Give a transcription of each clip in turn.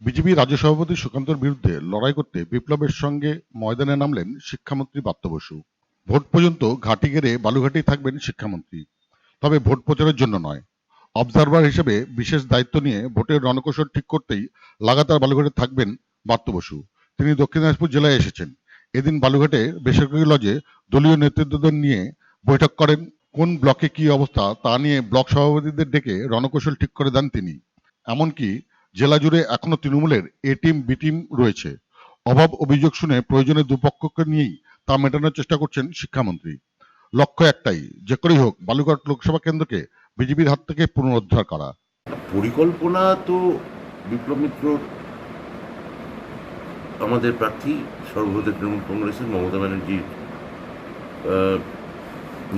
BJP রাজ্য সভাপতি সুকান্তর বিরুদ্ধে লড়াই করতে বিপ্লবের সঙ্গে ময়দানে নামলেন শিক্ষামন্ত্রী বাত্য বসু। ভোট পর্যন্ত ঘাঁটি গেড়ে বালুঘাটেই থাকবেন শিক্ষামন্ত্রী। তবে ভোট প্রচারের জন্য নয়। অবজারভার হিসেবে বিশেষ দায়িত্ব নিয়ে ভোটের রণকৌশল ঠিক করতেই লাগাতার বালুঘাটে থাকবেন বাত্য বসু। তিনি দক্ষিণ দিনাজপুর জেলায় এসেছেন। এদিন বালুঘাটে বেসরকারি লজে দলীয় নেতৃত্বদের নিয়ে বৈঠক করেন কোন ব্লকে কি অবস্থা তা নিয়ে ব্লক সভাপতিদের ডেকে রণকৌশল ঠিক করে দেন তিনি। এমনকি জেলা জুড়ে এখনও তৃণমূলের এ টিম, বি টিম রয়েছে। অভাব অভিযোগ শুনে প্রয়োজনে দুপক্ষকে নিয়েই তা মেটানোর চেষ্টা করছেন শিক্ষামন্ত্রী। লক্ষ্য একটাই, যে করেই হোক বালুঘাট লোকসভা কেন্দ্রকে বিজেপির হাত থেকে পুনরুদ্ধার করা। পরিকল্পনা তো বিপ্লব মিত্র, আমাদের প্রার্থী সর্বভারতীয় তৃণমূল কংগ্রেসের মমতা ব্যানার্জির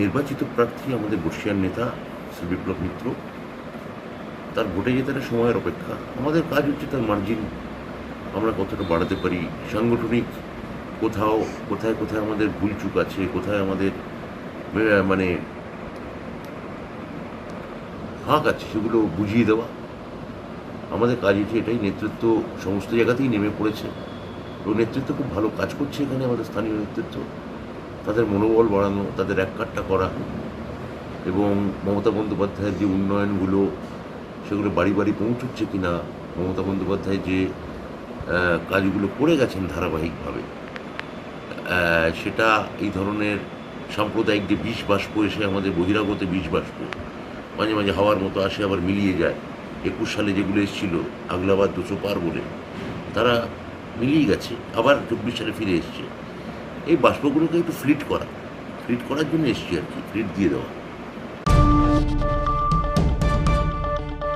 নির্বাচিত প্রার্থী আমাদের বর্ষিয়ার নেতা শ্রী বিপ্লব মিত্র। তার ভোটে জেতার সময়ের অপেক্ষা। আমাদের কাজ হচ্ছে তার মার্জিন আমরা কতটা বাড়াতে পারি? সাংগঠনিক কোথাও, কোথায় কোথায় আমাদের ভুলচুক আছে? কোথায় আমাদের মানে ফাঁক আছে? সেগুলো বুঝিয়ে দেওয়া। আমাদের কাজ হচ্ছে এটাই। নেতৃত্ব সমস্ত জায়গাতেই নেমে পড়েছে। এবং নেতৃত্ব খুব ভালো কাজ করছে এখানে আমাদের স্থানীয় নেতৃত্ব। তাদের মনোবল বাড়ানো, তাদের এক কাট্টা করা এবং মমতা বন্দ্যোপাধ্যায়ের যে উন্নয়নগুলো সেগুলো বাড়ি বাড়ি পৌঁছচ্ছে কি না মমতা বন্দ্যোপাধ্যায় যে কাজগুলো করে গেছেন ধারাবাহিকভাবে সেটা এই ধরনের সাম্প্রদায়িক যে বিষ বাষ্প এসে আমাদের বহিরাগত বিষ বাষ্প, মাঝে মাঝে হাওয়ার মতো আসে আবার মিলিয়ে যায়। একুশ সালে যেগুলো এসেছিল, আগলাবাদ দুশো পার বলে, তারা মিলিয়ে গেছে, আবার চব্বিশ সালে ফিরে এসছে। এই বাষ্পগুলোকে একটু ফ্লিট করা, ফ্লিট করার জন্য এসছি আর কি, ফ্লিট দিয়ে দেওয়া।